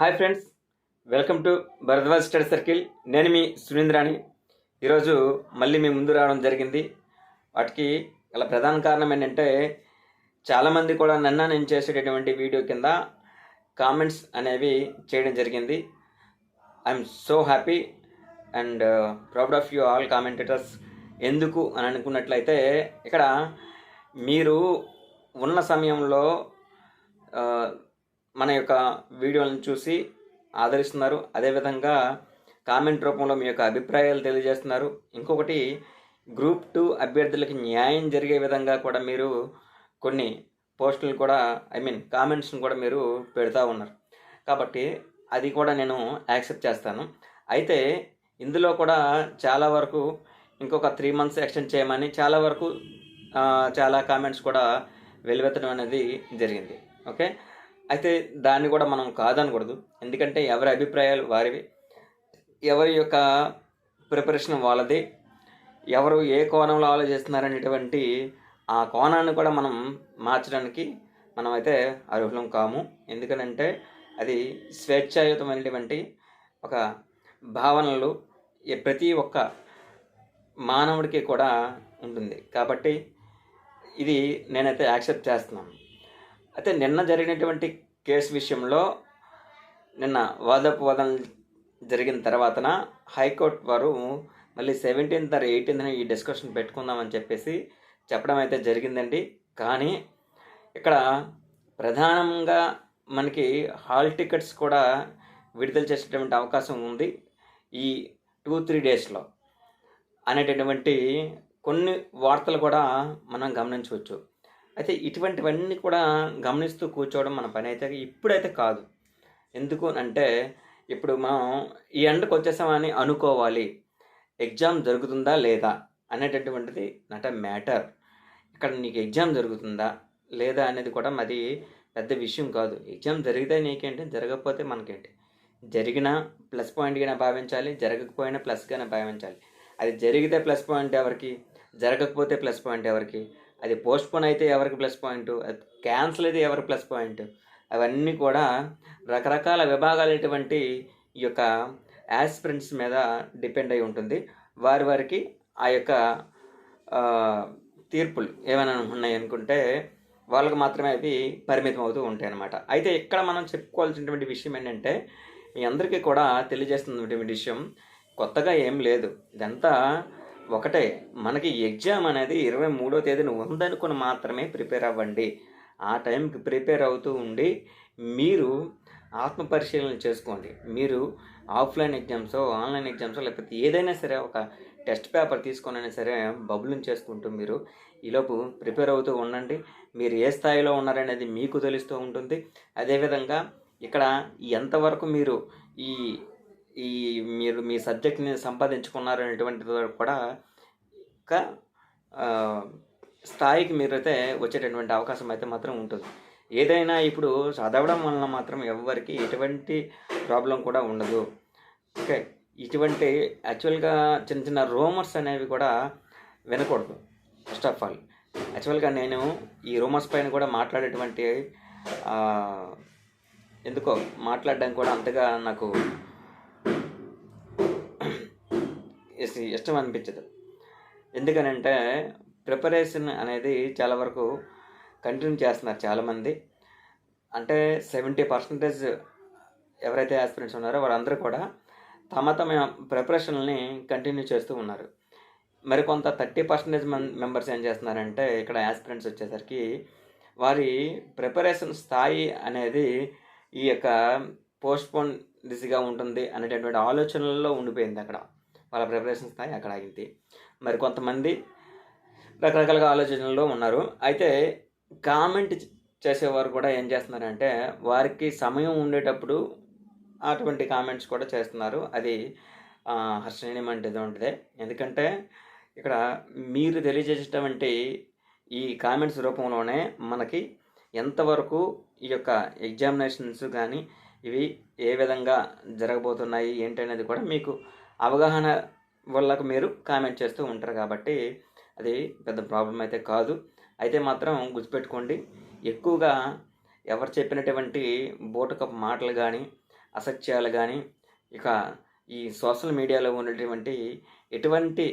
Hi friends welcome to Bharadwaj study circle. నేను మీ సురేంద్రాని ఈరోజు మళ్ళీ మీ ముందు రావడం జరిగింది. వాటికి గల ప్రధాన కారణం ఏంటంటే చాలామంది కూడా నన్న నేను చేసేటటువంటి వీడియో కింద కామెంట్స్ అనేవి చేయడం జరిగింది. I'm so happy and proud of you all commentators ఎందుకు అని అనుకున్నట్లయితే ఇక్కడ మీరు ఉన్న సమయంలో uh, మన యొక్క వీడియోలను చూసి ఆదరిస్తున్నారు. అదేవిధంగా కామెంట్ రూపంలో మీ యొక్క అభిప్రాయాలు తెలియజేస్తున్నారు. ఇంకొకటి గ్రూప్ టూ అభ్యర్థులకి న్యాయం జరిగే విధంగా కూడా మీరు కొన్ని పోస్టులు కూడా ఐ మీన్ కామెంట్స్ని కూడా మీరు పెడతా ఉన్నారు. కాబట్టి అది కూడా నేను యాక్సెప్ట్ చేస్తాను. అయితే ఇందులో కూడా చాలా వరకు ఇంకొక త్రీ మంత్స్ ఎక్స్టెండ్ చేయమని చాలా వరకు చాలా కామెంట్స్ కూడా వెలువెత్తడం అనేది జరిగింది. ఓకే? అయితే దాన్ని కూడా మనం కాదనకూడదు. ఎందుకంటే ఎవరి అభిప్రాయాలు వారివి. ఎవరి యొక్క ప్రిపరేషన్ వాళ్ళది. ఎవరు ఏ కోణంలో ఆలోచిస్తున్నారనేటువంటి ఆ కోణాన్ని కూడా మనం మార్చడానికి మనం అయితే అర్హులం కాము. ఎందుకనంటే అది స్వేచ్ఛాయుతమైనటువంటి ఒక భావనలు ప్రతి ఒక్క మానవుడికి కూడా ఉంటుంది. కాబట్టి ఇది నేనైతే యాక్సెప్ట్ చేస్తున్నాను. అయితే నిన్న జరిగినటువంటి కేసు విషయంలో నిన్న వాదోపవాదం జరిగిన తర్వాతన హైకోర్టు వారు మళ్ళీ సెవెంటీన్త్ ఆర్ ఎయిటీన్త్న ఈ డిస్కషన్ పెట్టుకుందామని చెప్పేసి చెప్పడం అయితే జరిగిందండి. కానీ ఇక్కడ ప్రధానంగా మనకి హాల్ టికెట్స్ కూడా విడుదల చేసేటువంటి అవకాశం ఉంది. ఈ టూ త్రీ డేస్లో అనేటటువంటి కొన్ని వార్తలు కూడా మనం గమనించవచ్చు. అయితే ఇటువంటివన్నీ కూడా గమనిస్తూ కూర్చోవడం మన పని అయితే ఇప్పుడైతే కాదు. ఎందుకు అంటే ఇప్పుడు మనం ఈ ఎండకు వచ్చేసామని అనుకోవాలి. ఎగ్జామ్ జరుగుతుందా లేదా అనేటటువంటిది నట మ్యాటర్. ఇక్కడ నీకు ఎగ్జామ్ జరుగుతుందా లేదా అనేది కూడా మరి పెద్ద విషయం కాదు. ఎగ్జామ్ జరిగితే నీకేంటి? జరగకపోతే మనకేంటి? జరిగినా ప్లస్ పాయింట్గానే భావించాలి జరగకపోయినా ప్లస్గానే భావించాలి. అది జరిగితే ప్లస్ పాయింట్ ఎవరికి? జరగకపోతే ప్లస్ పాయింట్ ఎవరికి? అది పోస్ట్పోన్ అయితే ఎవరికి ప్లస్ పాయింట్? అది క్యాన్సిల్ అయితే ఎవరికి ప్లస్ పాయింట్? అవన్నీ కూడా రకరకాల విభాగాలైనటువంటి ఈ యొక్క యాస్పిరెంట్స్ మీద డిపెండ్ అయి ఉంటుంది. వారి వారికి ఆ యొక్క తీర్పులు ఏమైనా ఉన్నాయి అనుకుంటే మాత్రమే అవి పరిమితం అవుతూ ఉంటాయి అన్నమాట అయితే ఇక్కడ మనం చెప్పుకోవాల్సినటువంటి విషయం ఏంటంటే మీ అందరికీ కూడా తెలియజేస్తున్నటువంటి విషయం కొత్తగా ఏం లేదు. ఇదంతా ఒకటే మనకి ఎగ్జామ్ అనేది ఇరవై మూడో తేదీన ఉందనుకుని మాత్రమే ప్రిపేర్ అవ్వండి. ఆ టైంకి ప్రిపేర్ అవుతూ ఉండి మీరు ఆత్మ పరిశీలన చేసుకోండి. మీరు ఆఫ్లైన్ ఎగ్జామ్స్ ఆన్లైన్ ఎగ్జామ్స్ లేకపోతే ఏదైనా సరే ఒక టెస్ట్ పేపర్ తీసుకొనైనా సరే బబులింగ్ చేసుకుంటూ మీరు ఈలోపు ప్రిపేర్ అవుతూ ఉండండి. మీరు ఏ స్థాయిలో ఉన్నారనేది మీకు తెలుస్తూ ఉంటుంది. అదేవిధంగా ఇక్కడ ఎంతవరకు మీరు ఈ ఈ మీరు మీ సబ్జెక్ట్ని సంపాదించుకున్నారు అనేటువంటిది కూడా ఒక స్థాయికి మీరైతే వచ్చేటటువంటి అవకాశం అయితే మాత్రం ఉంటుంది. ఏదైనా ఇప్పుడు చదవడం వలన మాత్రం ఎవరికి ఎటువంటి ప్రాబ్లం కూడా ఉండదు. ఓకే ఇటువంటి యాక్చువల్గా చిన్న చిన్న రూమర్స్ అనేవి కూడా వినకూడదు. ఫస్ట్ ఆఫ్ ఆల్ యాక్చువల్గా నేను ఈ రూమర్స్ పైన కూడా మాట్లాడేటువంటి ఎందుకో మాట్లాడడం కూడా అంతగా నాకు చేసి ఇష్టం అనిపించదు. ఎందుకనంటే ప్రిపరేషన్ అనేది చాలా వరకు కంటిన్యూ చేస్తున్నారు చాలామంది. అంటే సెవెంటీ పర్సెంటేజ్ ఎవరైతే ఆస్పిరెంట్స్ ఉన్నారో వారందరూ కూడా తమ తమ ప్రిపరేషన్ని కంటిన్యూ చేస్తూ ఉన్నారు. మరి కొంత థర్టీ పర్సెంటేజ్ మన్ మెంబర్స్ ఏం చేస్తున్నారంటే ఇక్కడ ఆస్పిరెంట్స్ వచ్చేసరికి వారి ప్రిపరేషన్ స్థాయి అనేది ఈ యొక్క పోస్ట్పోన్ దిశగా ఉంటుంది అనేటటువంటి ఆలోచనల్లో ఉండిపోయింది అక్కడ. వాళ్ళ ప్రిపరేషన్ స్థాయి అక్కడ ఆగింది మరి కొంతమంది రకరకాలుగా ఆలోచనల్లో ఉన్నారు. అయితే కామెంట్ చేసేవారు కూడా ఏం చేస్తున్నారంటే వారికి సమయం ఉండేటప్పుడు అటువంటి కామెంట్స్ కూడా చేస్తున్నారు. అది ఆ, ఎందుకంటే ఇక్కడ మీరు తెలియజేసేటువంటి ఈ కామెంట్స్ రూపంలోనే మనకి ఎంతవరకు ఈ యొక్క ఎగ్జామినేషన్స్ కానీ ఇవి ఏ విధంగా జరగబోతున్నాయి ఏంటి అనేది కూడా మీకు అవగాహన వల్ల మీరు కామెంట్ చేస్తూ ఉంటారు కాబట్టి అది పెద్ద ప్రాబ్లం అయితే కాదు. అయితే మాత్రం గుర్తుపెట్టుకోండి ఎక్కువగా ఎవరు చెప్పినటువంటి బోటుకప్ మాటలు కానీ అసత్యాలు కానీ ఇక ఈ సోషల్ మీడియాలో ఉన్నటువంటి ఎటువంటి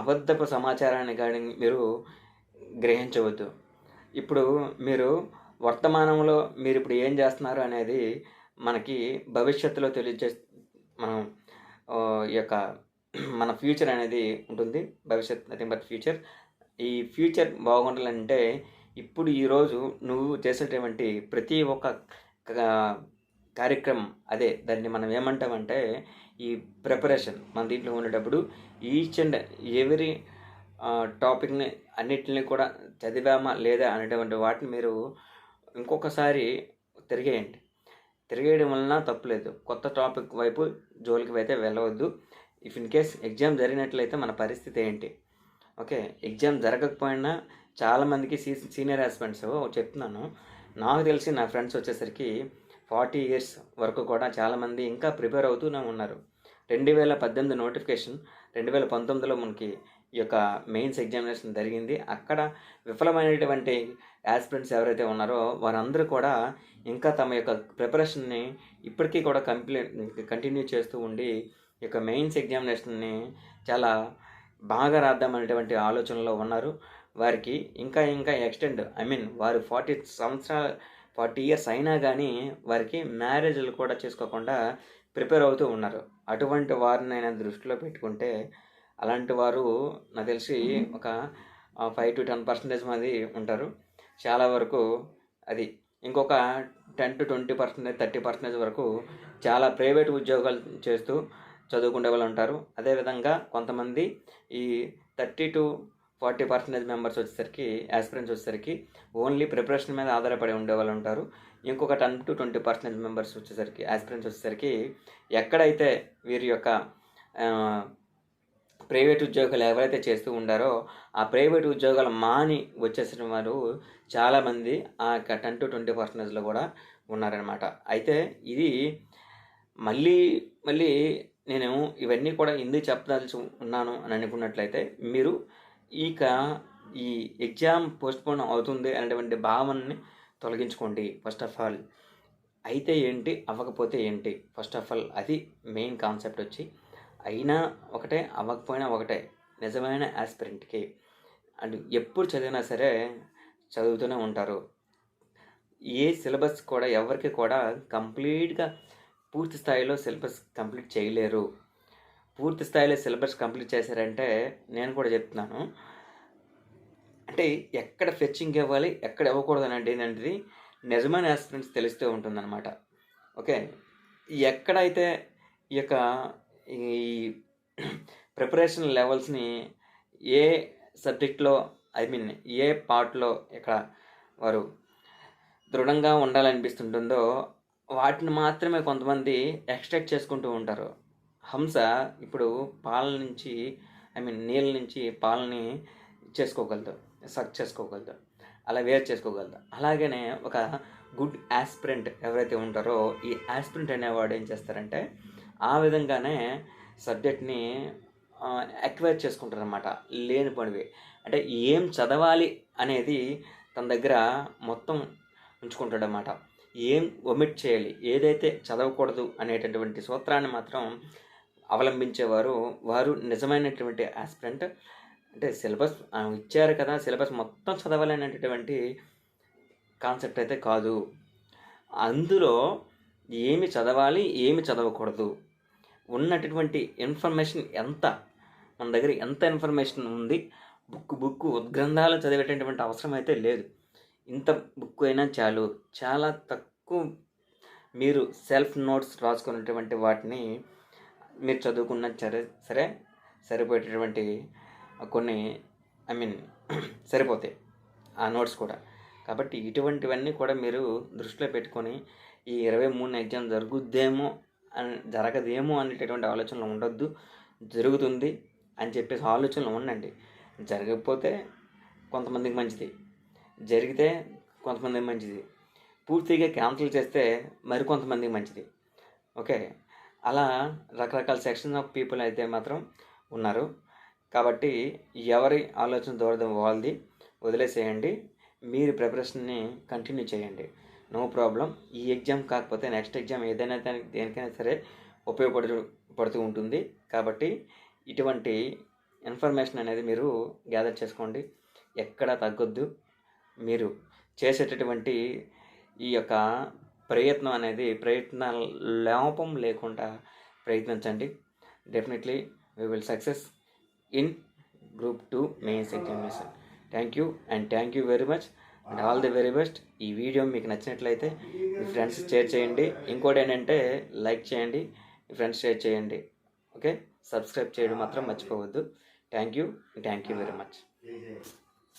అబద్ధపు సమాచారాన్ని కానీ మీరు గ్రహించవద్దు. ఇప్పుడు మీరు వర్తమానంలో మీరు ఇప్పుడు ఏం చేస్తున్నారు అనేది మనకి భవిష్యత్తులో తెలియజే మనం ఈ యొక్క మన ఫ్యూచర్ అనేది ఉంటుంది. భవిష్యత్ నథింగ్ బట్ ఫ్యూచర్ ఈ ఫ్యూచర్ బాగుండాలంటే ఇప్పుడు ఈరోజు నువ్వు చేసేటువంటి ప్రతి ఒక్క కార్యక్రమం అదే దాన్ని మనం ఏమంటామంటే ఈ ప్రిపరేషన్ మన దీంట్లో ఉండేటప్పుడు ఈచ్ అండ్ ఎవరీ టాపిక్ని అన్నిటిని కూడా చదివామా లేదా అనేటువంటి వాటిని మీరు ఇంకొకసారి తిరిగేయండి. తిరిగేయడం వలన తప్పులేదు. కొత్త టాపిక్ వైపు జోలికి అయితే వెళ్ళవద్దు. ఇఫ్ ఇన్ కేస్ ఎగ్జామ్ జరిగినట్లయితే మన పరిస్థితి ఏంటి? ఓకే ఎగ్జామ్ జరగకపోయినా చాలామందికి సీ సీనియర్ హస్బెండ్స్ చెప్తున్నాను. నాకు తెలిసి నా ఫ్రెండ్స్ వచ్చేసరికి ఫార్టీ ఇయర్స్ వరకు కూడా చాలామంది ఇంకా ప్రిపేర్ అవుతూనే ఉన్నారు. రెండు వేల పద్దెనిమిది నోటిఫికేషన్ రెండు వేల పంతొమ్మిదిలో మనకి ఈ యొక్క మెయిన్స్ ఎగ్జామినేషన్ జరిగింది. అక్కడ విఫలమైనటువంటి యాస్పిరెంట్స్ ఎవరైతే ఉన్నారో వారందరూ కూడా ఇంకా తమ యొక్క ప్రిపరేషన్ని ఇప్పటికీ కూడా కంప్లీట్ కంటిన్యూ చేస్తూ ఉండి ఈ యొక్క మెయిన్స్ ఎగ్జామినేషన్ని చాలా బాగా రాద్దామనేటువంటి ఆలోచనలో ఉన్నారు. వారికి ఇంకా ఇంకా ఎక్స్టెండ్ ఐ మీన్ వారు ఫార్టీ సంవత్సరాల ఫార్టీ ఇయర్స్ అయినా కానీ వారికి మ్యారేజ్లు కూడా చేసుకోకుండా ప్రిపేర్ అవుతూ ఉన్నారు. అటువంటి వారిని దృష్టిలో పెట్టుకుంటే అలాంటి వారు నాకు తెలిసి ఒక ఫైవ్ టు టెన్ పర్సెంటేజ్ మంది ఉంటారు. చాలా వరకు అది ఇంకొక ten to twenty percentage thirty percentage వరకు చాలా ప్రైవేట్ ఉద్యోగాలు చేస్తూ చదువుకునే వాళ్ళు ఉంటారు. అదేవిధంగా కొంతమంది ఈ thirty to forty percentage members వచ్చేసరికి యాస్పిరెంట్స్ వచ్చేసరికి ఓన్లీ ప్రిపరేషన్ మీద ఆధారపడి ఉండేవాళ్ళు ఉంటారు. ఇంకొక ten to twenty percentage members వచ్చేసరికి యాస్పిరెంట్స్ వచ్చేసరికి ఎక్కడైతే వీరి యొక్క ప్రైవేట్ ఉద్యోగాలు ఎవరైతే చేస్తూ ఉండారో ఆ ప్రైవేట్ ఉద్యోగాలు మాని వచ్చేసిన వారు చాలామంది ఆ యొక్క టెన్ టు ట్వంటీ పర్సెంటేజ్లో కూడా ఉన్నారనమాట అయితే ఇది మళ్ళీ మళ్ళీ నేను ఇవన్నీ కూడా ఎందుకు చెప్పదలుచు ఉన్నాను అని అనుకున్నట్లయితే మీరు ఇక ఈ ఎగ్జామ్ పోస్ట్పోన్ అవుతుంది అనేటువంటి భావనని తొలగించుకోండి ఫస్ట్ ఆఫ్ ఆల్. అయితే ఏంటి? అవ్వకపోతే ఏంటి? ఫస్ట్ ఆఫ్ ఆల్ అది మెయిన్ కాన్సెప్ట్ వచ్చి అయినా ఒకటే అవ్వకపోయినా ఒకటే నిజమైన ఆస్పిరెంట్కి అండ్ ఎప్పుడు చదివినా సరే చదువుతూనే ఉంటారు. ఏ సిలబస్ కూడా ఎవరికి కూడా కంప్లీట్గా పూర్తి స్థాయిలో సిలబస్ కంప్లీట్ చేయలేరు. పూర్తి స్థాయిలో సిలబస్ కంప్లీట్ చేశారంటే నేను కూడా చెప్తున్నాను. అంటే ఎక్కడ ఫెచ్చింగ్ ఇవ్వాలి ఎక్కడ ఇవ్వకూడదు అనేది ఏంటంటే నిజమైన ఆస్పిరెంట్స్ తెలుస్తూ ఉంటుందన్నమాట. ఓకే? ఎక్కడైతే ఈ యొక్క ఈ ప్రిపరేషన్ లెవెల్స్ని ఏ సబ్జెక్ట్లో ఐ మీన్ ఏ పార్ట్లో ఇక్కడ వారు దృఢంగా ఉండాలనిపిస్తుంటుందో వాటిని మాత్రమే కొంతమంది ఎక్స్ట్రాక్ట్ చేసుకుంటూ ఉంటారు. హంస ఇప్పుడు పాల నుంచి ఐ మీన్ నీళ్ళ నుంచి పాలని చేసుకోగలదు సక్ చేసుకోగలదు అలా వేరు చేసుకోగలదు. అలాగనే ఒక గుడ్ యాస్పిరెంట్ ఎవరైతే ఉంటారో ఈ యాస్పిరెంట్ అనేవాడు ఏం చేస్తారంటే ఆ విధంగానే సబ్జెక్ట్ని అక్వైర్ చేసుకుంటారనమాట లేనిపోనివి. అంటే ఏం చదవాలి అనేది తన దగ్గర మొత్తం ఉంచుకుంటాడనమాట ఏం ఒమిట్ చేయాలి? ఏదైతే చదవకూడదు అనేటటువంటి సూత్రాన్ని మాత్రం అవలంబించేవారు వారు నిజమైనటువంటి ఆస్పిరెంట్ అంటే సిలబస్ ఇచ్చారు కదా సిలబస్ మొత్తం చదవాలనేటటువంటి కాన్సెప్ట్ అయితే కాదు. అందులో ఏమి చదవాలి ఏమి చదవకూడదు. ఉన్నటువంటి ఇన్ఫర్మేషన్ ఎంత మన దగ్గర ఎంత ఇన్ఫర్మేషన్ ఉంది బుక్ బుక్ ఉద్గ్రంథాలు చదివేటటువంటి అవసరం అయితే లేదు. ఇంత బుక్ అయినా చాలు. చాలా తక్కువ మీరు సెల్ఫ్ నోట్స్ రాసుకున్నటువంటి వాటిని మీరు చదువుకున్న సరే సరే సరిపోయేటటువంటి కొన్ని ఐ మీన్ సరిపోతాయి ఆ నోట్స్ కూడా. కాబట్టి ఇటువంటివన్నీ కూడా మీరు దృష్టిలో పెట్టుకొని ఈ ఇరవై మూడు ఎగ్జామ్ జరుగుద్దేమో అని జరగదేమో అనేటటువంటి ఆలోచనలు ఉండొద్దు జరుగుతుంది అని చెప్పేసి ఆలోచనలు ఉండండి. జరగకపోతే కొంతమందికి మంచిది. జరిగితే కొంతమందికి మంచిది. పూర్తిగా క్యాన్సిల్ చేస్తే మరికొంతమందికి మంచిది. ఓకే? అలా రకరకాల సెక్షన్ ఆఫ్ పీపుల్ అయితే మాత్రం ఉన్నారు. కాబట్టి ఎవరి ఆలోచన దూరదం వాళ్ళది వదిలేసేయండి. మీరు ప్రిపరేషన్ని కంటిన్యూ చేయండి. నో ప్రాబ్లం ఈ ఎగ్జామ్ కాకపోతే నెక్స్ట్ ఎగ్జామ్ ఏదైనా దానికి దేనికైనా సరే ఉపయోగపడు పడుతూ ఉంటుంది. కాబట్టి ఇటువంటి ఇన్ఫర్మేషన్ అనేది మీరు గ్యాదర్ చేసుకోండి. ఎక్కడ తగ్గొద్దు. మీరు చేసేటటువంటి ఈ యొక్క ప్రయత్నం అనేది ప్రయత్న లోపం లేకుండా ప్రయత్నించండి. Definitely we will success in group two mains examination thank you and thank you very much and all the very best ఈ వీడియో మీకు నచ్చినట్లయితే మీ ఫ్రెండ్స్ షేర్ చేయండి. ఇంకోటి ఏంటంటే లైక్ చేయండి మీ ఫ్రెండ్స్ షేర్ చేయండి. ఓకే? సబ్స్క్రైబ్ చేయడం మాత్రం మర్చిపోవద్దు. Thank you thank you very much